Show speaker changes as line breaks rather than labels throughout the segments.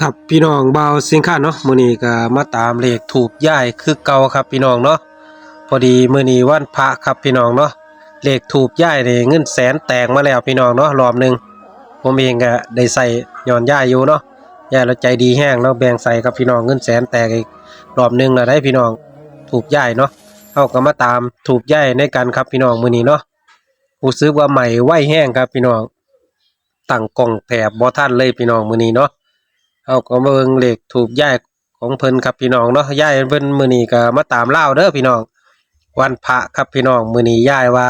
ครับพี่น้องเบาวสิงค้าเนาะมื้อนี้ก็มาตามเลขถูกย้ายคือเก่าครับพี่น้องเนาะพอดีมื้อนี้วันพระครับพี่น้องเนาะเลขถูกย้ายนี่เงินแสนแตกมาแล้วพี่น้องเนาะรอบหนึงผมเองก็ได้ใส่ย้อนย้ายอยู่เนาะย้ายแล้วใจดีแห้งเนาะแบ่งใส่กับพี่น้องเงินแสนแตกอีกรอบหนึงแล้วได้พี่น้องถูกย้ายเนาะเฮาก็มาตามถูกย้ายในกันครับพี่น้องมื้อนี้เนาะรู้สึกว่าใหม่ไหวแห้งครับพี่น้องตั้งกล้องแถบบ่ทันเลยพี่น้องมื้อนี้เนาะ เอาก็มาเบิ่งเลขถูกย้ายของเพิ่นครับพี่น้องเนาะย้ายเพิ่นมื้อนี้ก็มาตามเล่าเด้อพี่น้อง วันพระครับพี่น้องมื้อนี้ย้ายว่า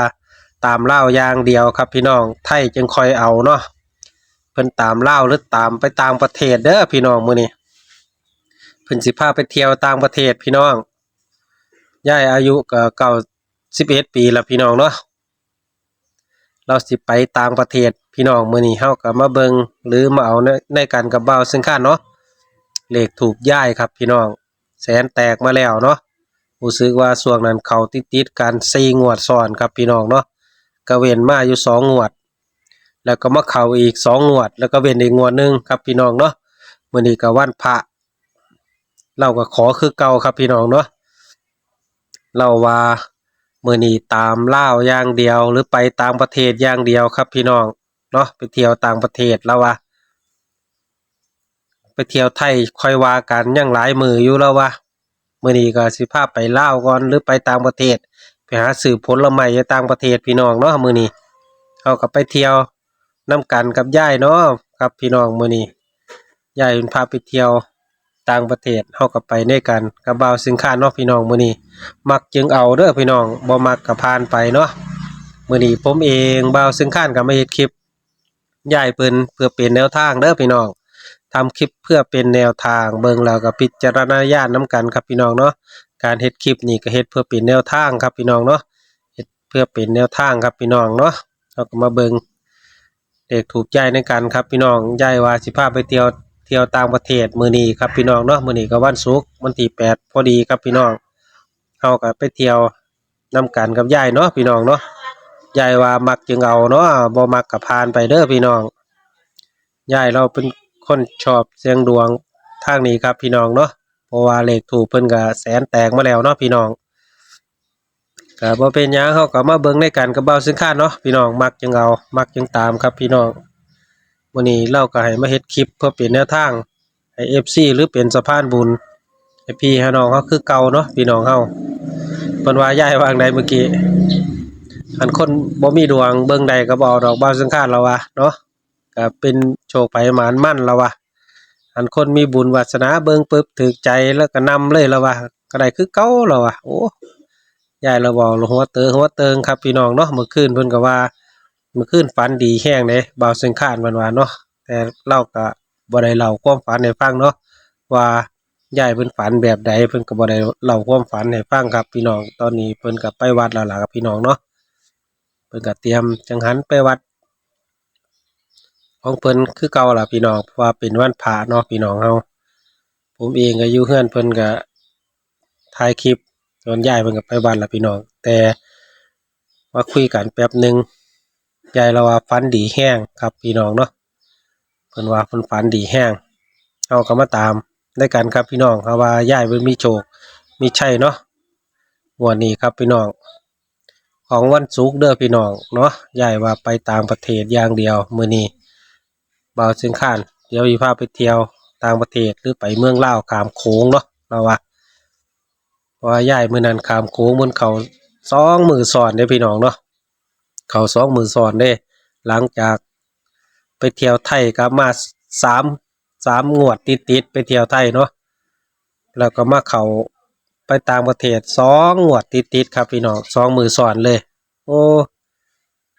ตามเล่าอย่างเดียวครับพี่น้องไทยจึงค่อยเอาเนาะเพิ่นตามเล่าหรือตามไปต่างประเทศเด้อพี่น้องมื้อนี้เพิ่นสิพาไปเที่ยวต่างประเทศพี่น้องย้ายอายุก็เก้าสิบเอ็ดปีแล้วพี่น้องเนาะเราสิไปต่างประเทศ พี่น้องมื้อนี้เฮาก็มาเบิงหรือมาเอาในในกันกับเบาซึ่งค่าเนาะเลขถูกย้ายครับพี่น้องแสนแตกมาแล้วเนาะรู้สึกว่าช่วงนั้นเขาติดๆกัน4งวดซ้อนครับพี่น้องเนาะก็เวนมาอยู่2งงวด แล้วก็มาเข้าอีก2งงวด แล้วก็เวนอีกงวดหนึ่งครับพี่น้องเนาะมื้อนี้ก็วันพระเราก็ขอคือเก่าครับพี่น้องเนาะเราว่ามื้อนี้ตามล่าวอย่างเดียวหรือไปตางประเทศอย่างเดียวครับพี่น้อง เนาะไปเที่ยวต่างประเทศแล้วว่าไปเที่ยวไทยค่อยว่ากันยังหลายมืออยู่แล้วว่ามื้อนี้ก็สิพาพไปลาวก่อนหรือไปต่างประเทศ ไปหาซื้อผลไม้ในต่างประเทศพี่น้องเนาะมื้อนี้เฮาก็ไปเที่ยวนํกันกับยายเนาะครับพี่น้องมื้อนี้ยายเพิ่นพาไปเที่ยวต่างประเทศเฮาก็ไปด้วยกันกับบ่าวสินค้าเนาะพี่น้องมื้อนี้มักจึงเอาเด้อพี่น้องบ่มักก็ผ่านไปเนาะมื้อนี้ผมเองบ่าวซึ่งข้านก็มาเฮ็ดคลิป ย้ายเพิ่นเพื่อเป็นแนวทางเด้อพี่น้องทำคลิปเพื่อเป็นแนวทางเบิ่งแล้วก็พิจารณาญาณนํกันครับพี่น้องเนาะการเฮ็ดคลิปนี่ก็เฮ็ดเพื่อเป็นแนวทางครับพี่น้องเนาะเฮ็ดเพื่อเป็นแนวทางครับพี่น้องเนาะเราก็มาเบิ่งเด็กถูกใจในกันครับพี่น้องย้ายว่าสิพาไปเที่ยวเที่ยวต่างประเทศมื้อนี้ครับพี่น้องเนาะมื้อนี้ก็วันศุกร์วันที่8พอดีครับพี่น้องเฮาก็ไปเที่ยวนํกันกับยายเนาะพี่น้องเนาะ ยายว่ามักจึงเอาเนาะบ่มักก็ผ่านไปเด้อพี่น้องยายเราเป็นคนชอบเสียงดวงทางนี้ครับพี่น้องเนาะเพราะว่าเลขถูกเพิ่นก็แสนแตกมาแล้วเนาะพี่น้องก็บ่เป็นหยังเฮาก็มาเบิ่งในกันกับเบาซึ่งค่าเนาะพี่น้องมักจึงเอามักจึงตามครับพี่น้องวันนี้เราก็ให้มาเฮ็ดคลิปเพื่อเป็นแนวทางให้ FC หรือเป็นสะพานบุญให้พี่ให้น้องเขาคือเก่าเนาะพี่น้องเฮาเพิ่นว่ายายวางใดเมื่อกี้ อันคนบ่มีดวงเบิ่งใดก็บ่เอาดอกบ่าสังขารแล้วะเนาะก็เป็นโชคไผหมานมั่นแล้วะอันคนมีบุญวาสนาเบิ่งปึ๊บถูกใจแล้วก็นำเลยแล้วะก็ได้คือเก่าแล้วะโอ้ยายเราบอกหัวเติงหัวเติงครับพี่น้องเนาะเมื่อคืนเพิ่นก็ว่าเมื่อคืนฝันดีแฮงเด้บ่าวสังขารมันว่าเนาะแต่เราก็บ่ได้เล่าความฝันให้ฟังเนาะว่ายายเพิ่นฝันแบบใดเพิ่นก็บ่ได้เล่าความฝันให้ฟังครับพี่น้องตอนนี้เพิ่นก็ไปวัดแล้วล่ะครับพี่น้องเนาะ พิ่นก็เตรียมจังหันไปวัด ของเพิ่นคือเก่าล่ะพี่น้องเพราะว่าเป็นวันพระเนาะพี่น้องเฮาผมเองก็อยู่เฮือนเพิ่นก็ถ่ายคลิปตอนยายเพิ่นก็ไปวัดล่ะพี่น้อง แต่มาคุยกันแป๊บหนึ่งยายเราว่าฝันดีแห้งครับพี่น้องเนาะเพิ่นว่าเพิ่นฝันดีแห้งเฮาก็มาตามได้กันครับพี่น้องครับว่ายายเพิ่นมีโชคมีชัยเนาะงวดนี้ครับพี่น้อง ของวันศุกร์เด้อพี่น้องเนาะย่ายว่าไปต่างประเทศอย่างเดียวมื้อนี้บ่าวซึ่งข้านเดี๋ยวสิพาไปเที่ยวต่างประเทศหรือไปเมืองลาวขามโขงเนาะเราว่าเพราะว่าย่ายมื้อนั้นขามโขงมันเขาสองมือซ้อนเด้อพี่น้องเนาะเขาสองมือซ้อนเด้ หลังจากไปเที่ยวไทยกลับมาสามสามงวดติดติดไปเที่ยวไทยเนาะแล้วก็มาเขา ไปต่างประเทศสองงวดติดๆครับพี่น้องสองมือสอนเลย โอ้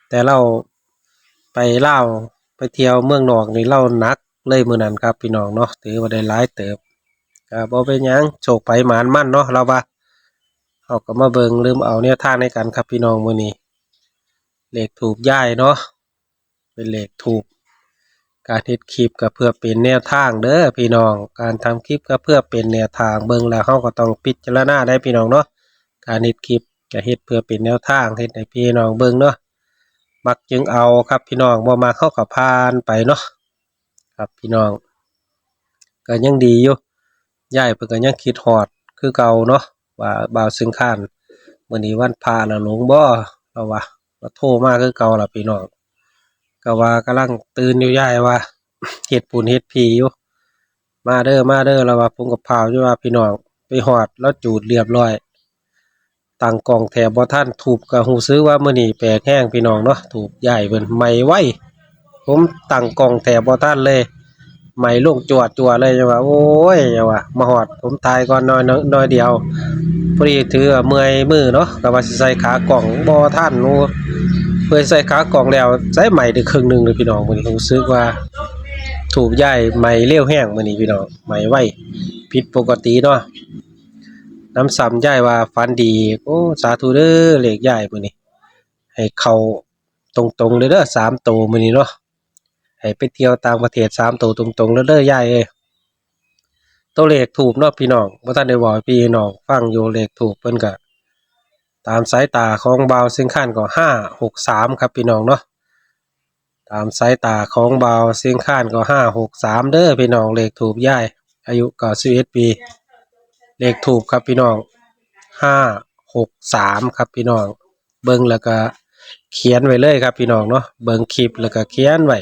แต่เราไปเล่าไปเที่ยวเมืองนอกนี่เล่าหนักเลยมือนั้นครับพี่น้องเนาะถือว่าได้หลายเติบก็บ่เป็นยังโชคไปหมานมั่นเนาะเราว่าเอาก็มาเบิงลืมเอาแนวทางในกันครับพี่น้องมือนี้เหลขถูกย้ายเนาะเป็นเหลขถูก การเฮ็ดคลิปก็เพื่อเป็นแนวทางเด้อพี่น้อง การทำคลิปก็เพื่อเป็นแนวทางเบิ่งแล้วเราก็ต้องพิจารณาได้พี่น้องเนาะ การเฮ็ดคลิปก็เฮ็ดเพื่อเป็นแนวทางเฮ็ดให้พี่น้องเบิ่งเนาะ มักจึงเอาครับพี่น้องบ่มาเข้ากับพานไปเนาะ ครับพี่น้องก็ยังดีอยู่ยายเพิ่นก็ยังคิดฮอดคือเก่าเนาะว่าบ่าวซึ่งข้านมื้อนี้วันพระแล้วหลงบ่เราว่าก็โทรมาคือเก่าล่ะพี่น้อง ก็ว่ากำลังตื่นอยู่ยายว่าเฮ็ดปูนเฮ็ดผีอยู่ มาเด้อมาเด้อแล้วว่าผมกับพาวอยู่ว่าพี่น้องไปฮอดแล้วจูดเรียบร้อยตั้งกล้องแถบบ่ทันถูกก็ฮู้ซื้อว่ามื้อนี้แปลกแห้งพี่น้องเนาะถูกย้ายเพิ่นไหม้ไวผมตั้งกล้องแถบบ่ทันเลยไหม้ลงจวดจัวเลยจังว่าโอ้ยจังว่ามาฮอดผมตายก่อนน้อยน้อยเดียวพอดีถือเมื่อยมือเนาะก็ว่าสิใส่ขากล่องบ่ทันโอ้ เพื่อใส่ขากล่องแล้วใส่ไหม้ได้ครึ่งหนึ่งเลยพี่น้องมื้อนี้รู้สึกว่า ถูกย้ายไหม้เร็วแห้งมื้อนี้พี่น้องไหม้ไวผิดปกติเนาะน้ำซ้ำยายว่าฟันดีโอ้สาธุเด้อเลขยายมื้อนี้ ให้เขาตรงๆเลยเด้อสามโตวมื้อนี้เนาะให้ไปเที่ยวตางประเทศสามโตตรงๆเด้อเด้อยายเอ้ตัวเลขถูกเนาะพี่น้องบ่อทันได้บอกพี่น้องฟังอยู่เลขถูกเพิ่นก็ ตามสายตาของบาวเซิงคันก็563ครับพี่น้องเนาะตามสายตาของบาวเซิงคันก็563เด้อพี่น้องเลขถูกย่าย อายุ91ปี เลขถูกครับพี่น้องห้าหกสามครับพี่น้อง เบิ่งแล้วก็เขียนไว้เลยครับพี่น้องเนาะเบิ่งคลิปแล้วก็เขียนไว้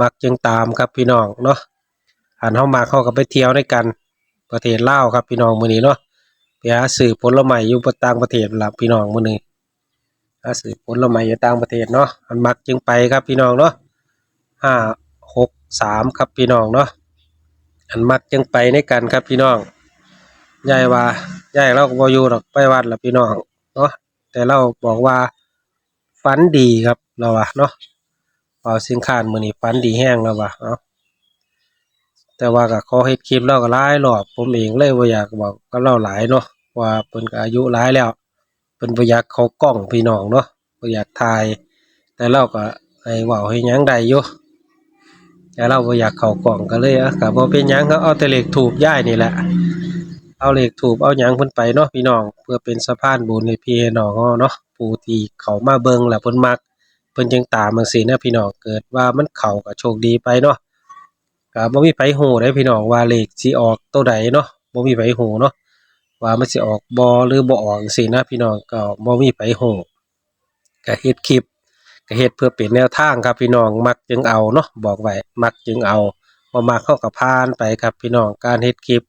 มักจึงตามครับพี่น้องเนาะหันเฮามาเข้ากับไปเที่ยวด้วยกัน ประเทศลาวครับพี่น้องมือนี้เนาะ หาซื้อผลไม้อยู่ต่างประเทศล่ะพี่น้องมื้อนี้หาซื้อผลไม้อยู่ต่างประเทศเนาะอันมักจึงไปครับพี่น้องเนาะห้าหกสามครับพี่น้องเนาะอันมักจึงไปในกันครับพี่น้องยายว่ายายเราก็บ่อยู่ดอกไปวัดล่ะพี่น้องเนาะแต่เราบอกว่าฝันดีครับเราว่าเนาะเป่าสิงคานมื้อนี้ฝันดีแห้งแล้วว่าเนาะแต่ว่าก็ขอเฮ็ดคลิปเราก็หลายรอบผมเองเลยบ่อยากบอกกับเราหลายเนาะ ว่าเพิ่นก็อายุหลายแล้วเพิ่นบ่อยากเข้ากล้องพี่น้องเนาะบ่อยากถ่าย แต่เราก็ให้เว้าให้หยังได้อยู่แต่เราบ่อยากเข้ากล้องก็เลยอะก็บ่เป็นหยังก็เอาแต่เลขถูกย้ายนี่แหละ เอาเลขถูกเอาหยังเพิ่นไปเนาะพี่น้อง เพื่อเป็นสะพานบุญให้พี่ให้น้องเฮาเนาะผู้ที่เขามาเบิ่งแล้วเพิ่นมักเพิ่นจึงตามจังซี่นะพี่น้องเกิดว่ามันเข้าก็โชคดีไปเนาะก็บ่มีไผฮู้เด้พี่น้องว่าเลขสิออกตัวใดเนาะบ่มีไผฮู้เนาะ ว่ามันสิออกบ่หรือบ่ออกจังซี่นะพี่น้องก็บ่มีไผฮู้ก็เฮ็ดคลิปก็เฮ็ดเพื่อเป็นแนวทางครับพี่น้องมักจึงเอาเนาะบอกไว้มักจึงเอาบ่มักเข้าก็ผ่านไปครับพี่น้องการเฮ็ดคลิป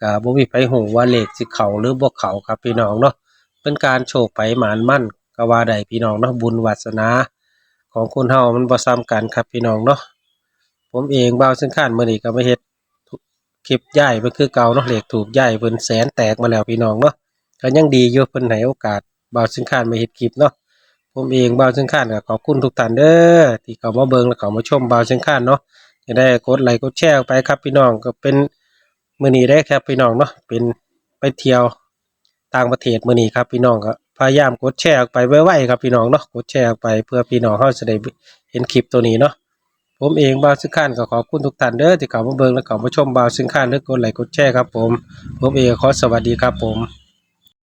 ก็บ่มีไผฮู้ว่าเลขสิเข้าหรือบ่เข้าครับพี่น้องเนาะเป็นการโชคไผหมานมั่นก็ว่าได้พี่น้องเนาะบุญวาสนา ของคนเฮามันบ่ซ้ำกันครับพี่น้องเนาะผมเองบ่าวซึ่งข้านมื้อนี้ก็มาเฮ็ด ลิปย้ายเพิ่นคือเก่าเนาะเลขถูกย้ายเพิ่นแสนแตกมาแล้วพี่น้องเนาะก็ยังดีอยู่เพิ่นให้โอกาสบ่าวซึ่งข้านมาเฮ็ดคลิปเนาะผมเองบ่าวซึ่งข้านก็ขอบคุณทุกท่านเด้อที่เข้ามาเบิ่งและเข้ามาชมบ่าวซึ่งข้านเนาะจะได้กดไลค์กดแชร์ไปครับพี่น้องก็เป็นมื้อนี้ได้ครับพี่น้องเนาะเป็นไปเที่ยวต่างประเทศมื้อนี้ครับพี่น้องก็พยายามกดแชร์ออกไปไวๆครับพี่น้องเนาะกดแชร์ออกไปเพื่อพี่น้องเฮาจะได้เห็นคลิปตัวนี้เนาะ ผมเองบ่าวซึ่งข้านก็ขอบคุณทุกท่านเด้อที่เข้ามาเบิ่งและเข้ามาชมบ่าวซึ่งข้านเด้อกดไลค์กดแชร์ครับผม ผมเองขอสวัสดีครับผม